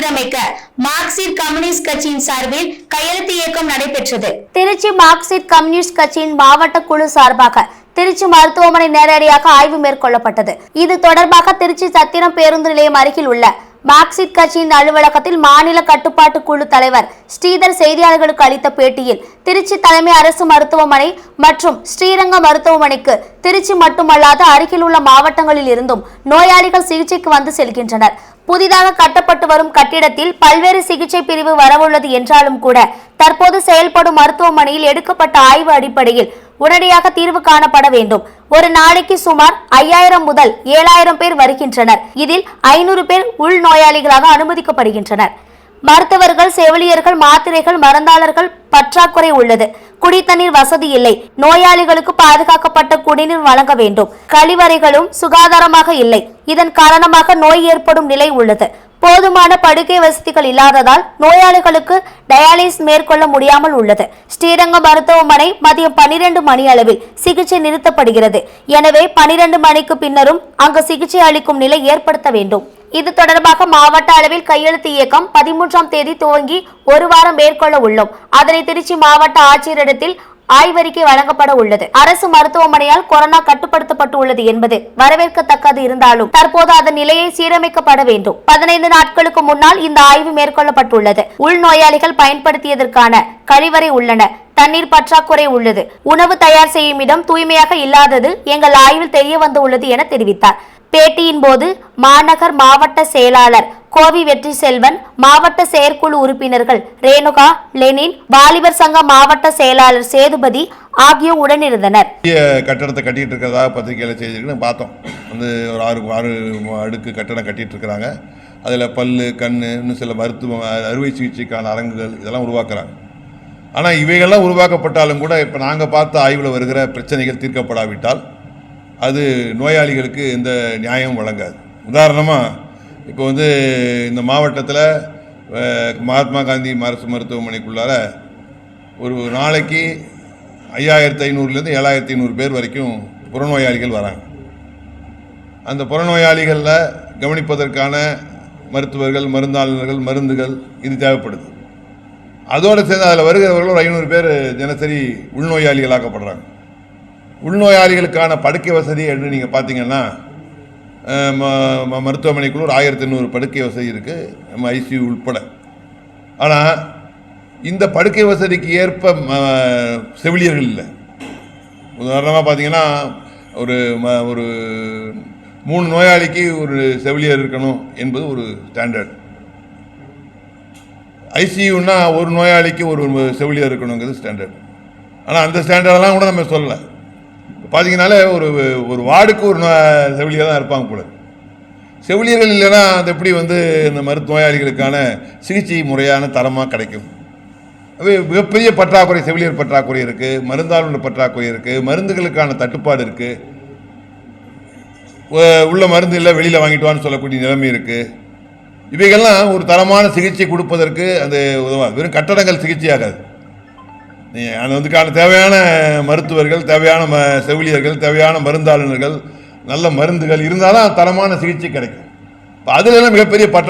சீரமைக்க Marxist communist கட்சியின் சார்பில் கையெழுத்து இயக்கம் நடைபெற்றது. திருச்சி மார்க்சிஸ்ட் கம்யூனிஸ்ட் கட்சியின் மாவட்ட குழு சார்பாக திருச்சி மருத்துவமனை நேரடியாக ஆய்வு மேற்கொள்ளப்பட்டது. இது தொடர்பாக திருச்சி சத்திரம் பேருந்து நிலையம் அருகில் உள்ள மார்க்சிஸ்ட் கட்சியின் அலுவலகத்தில் மாநில கட்டுப்பாட்டு குழு தலைவர் ஸ்ரீதர் செய்தியாளர்களுக்கு அளித்த பேட்டியில் திருச்சி தலைமை அரசு மருத்துவமனை மற்றும் ஸ்ரீரங்க மருத்துவமனைக்கு திருச்சி மட்டுமல்லாது அருகில் உள்ள மாவட்டங்களில் இருந்தும் நோயாளிகள் சிகிச்சைக்கு வந்து செல்கின்றனர். புதிதாக கட்டப்பட்டு வரும் கட்டிடத்தில் பல்வேறு சிகிச்சை பிரிவு வரவுள்ளது என்றாலும் கூட தற்போது செயல்படும் மருத்துவமனையில் எடுக்கப்பட்ட ஆய்வு அடிப்படையில் உடனடியாக தீர்வு காணப்பட வேண்டும். ஒரு நாளைக்கு சுமார் ஐயாயிரம் முதல் ஏழாயிரம் பேர் வருகின்றனர். இதில் ஐநூறு பேர் உள்நோயாளிகளாக அனுமதிக்கப்படுகின்றனர். மருத்துவர்கள் செவிலியர்கள் மாத்திரைகள் மருந்தாளர்கள் பற்றாக்குறை உள்ளது. குடித்தண்ணீர் வசதி இல்லை. நோயாளிகளுக்கு பாதுகாக்கப்பட்ட குடிநீர் வழங்க வேண்டும். கழிவறைகளும் சுகாதாரமாக இல்லை. இதன் காரணமாக நோய் ஏற்படும் நிலை உள்ளது. போதுமான படுக்கை வசதிகள் இல்லாததால் நோயாளிகளுக்கு டயாலிஸ் மேற்கொள்ள முடியாமல் உள்ளது. ஸ்ரீரங்கம் மருத்துவமனை மதியம் பனிரெண்டு மணி அளவில் சிகிச்சை நிறுத்தப்படுகிறது. எனவே பனிரெண்டு மணிக்கு பின்னரும் அங்கு சிகிச்சை அளிக்கும் நிலை ஏற்படுத்த வேண்டும். இது தொடர்பாக மாவட்ட அளவில் கையெழுத்து இயக்கம் பதிமூன்றாம் தேதி துவங்கி ஒரு வாரம் மேற்கொள்ள உள்ளோம். அதனை திருச்சி மாவட்ட ஆட்சியரிடத்தில் ஆய்வறிக்கை வழங்கப்பட உள்ளது. அரசு மருத்துவமனையால் கொரோனா கட்டுப்படுத்தப்பட்டு உள்ளது என்பது வரவேற்கத்தக்கது இருந்தாலும் தற்போது அதன் நிலையை சீரமைக்கப்பட வேண்டும். பதினைந்து நாட்களுக்கு முன்னால் இந்த ஆய்வு மேற்கொள்ளப்பட்டுள்ளது. உள்நோயாளிகள் பயன்படுத்தியதற்கான கழிவறை உள்ளன. தண்ணீர் பற்றாக்குறை உள்ளது. உணவு தயார் செய்யும் இடம் தூய்மையாக இல்லாதது எங்கள் ஆய்வில் தெரிய வந்துள்ளது என தெரிவித்தார். பேட்டியின் போது மாநகர் மாவட்ட செயலாளர் கோவி வெற்றி செல்வன் மாவட்ட செயற்குழு உறுப்பினர்கள் ரேணுகா லெனின் வாலிபர் சங்க மாவட்ட செயலாளர் சேதுபதி ஆகியோர் உடனிருந்தனர். பெரிய கட்டடத்தை கட்டிட்டு இருக்கிறதா பத்திரிகையில் செய்திருக்குன்னு பார்த்தோம். வந்து ஒரு ஆறு ஆறு அடுக்கு கட்டடம் கட்டிட்டு இருக்கிறாங்க அதில் பல் கண் இன்னும் சில மருத்துவ அறுவை சிகிச்சைக்கான அரங்குகள் இதெல்லாம் உருவாக்குறாங்க. ஆனால் இவைகள்லாம் உருவாக்கப்பட்டாலும் கூட இப்போ நாங்கள் பார்த்த ஆய்வில் வருகிற பிரச்சனைகள் தீர்க்கப்படாவிட்டால் அது நோயாளிகளுக்கு எந்த நியாயமும் வழங்காது. உதாரணமாக இப்போ வந்து இந்த மாவட்டத்தில் மகாத்மா காந்தி அரசு மருத்துவமனைக்குள்ளார ஒரு நாளைக்கு ஐயாயிரத்து ஐநூறுலேருந்து ஏழாயிரத்தி ஐநூறு பேர் வரைக்கும் புறநோயாளிகள் வராங்க. அந்த புறநோயாளிகளில் கவனிப்பதற்கான மருத்துவர்கள் மருந்தாளர்கள் மருந்துகள் இது தேவைப்படுது. அதோடு சேர்ந்து அதில் வருகிறவர்கள் ஒரு ஐநூறு பேர் தினசரி உள்நோயாளிகளாக்கப்படுறாங்க. உள்நோயாளிகளுக்கான படுக்கை வசதி என்று நீங்கள் பார்த்தீங்கன்னா ம- ம- மருத்துவமனைக்குள்ள ஒரு ஆயிரத்தி எண்ணூறு படுக்கை வசதி இருக்குது நம்ம ஐசியூ உட்பட ஆனால் இந்த படுக்கை வசதிக்கு ஏற்ப ம- செவிலியர்கள் இல்லை. உதாரணமாக பார்த்தீங்கன்னா ஒரு ம ஒரு மூணு நோயாளிக்கு ஒரு செவிலியர் இருக்கணும் என்பது ஒரு ஸ்டாண்டர்ட். ஐசியூன்னா ஒரு நோயாளிக்கு ஒரு செவிலியர் இருக்கணுங்கிறது ஸ்டாண்டர்ட். ஆனால் அந்த ஸ்டாண்டர்டெல்லாம் கூட நம்ம சொல்லலை. பார்த்தீங்கனாலே ஒரு ஒரு வார்டுக்கு ஒரு நோ- தான் இருப்பாங்க போல. செவிலியர்கள் இல்லைன்னா அது எப்படி வந்து இந்த மருத்துவயாளிகளுக்கான சிகிச்சை முறையான தரமாக கிடைக்கும்? மிகப்பெரிய பற்றாக்குறை செவிலியர் பற்றாக்குறை இருக்குது மருந்தாளுநர் பற்றாக்குறை இருக்குது மருந்துகளுக்கான தட்டுப்பாடு இருக்குது உள்ள மருந்து இல்லை வெளியில் வாங்கிட்டு வான்னு சொல்லக்கூடிய நிலைமை இருக்குது இவைகள்லாம் ஒரு தரமான சிகிச்சை கொடுப்பதற்கு அது உதவாது வெறும் கட்டடங்கள் சிகிச்சையாகாது ஆகாது. அது வந்துக்கான தேவையான மருத்துவர்கள் தேவையான ம செவிலியர்கள் தேவையான மருந்தாளுநர்கள் நல்ல மருந்துகள் இருந்தால் தான் தரமான சிகிச்சை கிடைக்கும். இப்போ அதுல மிகப்பெரிய பற்றா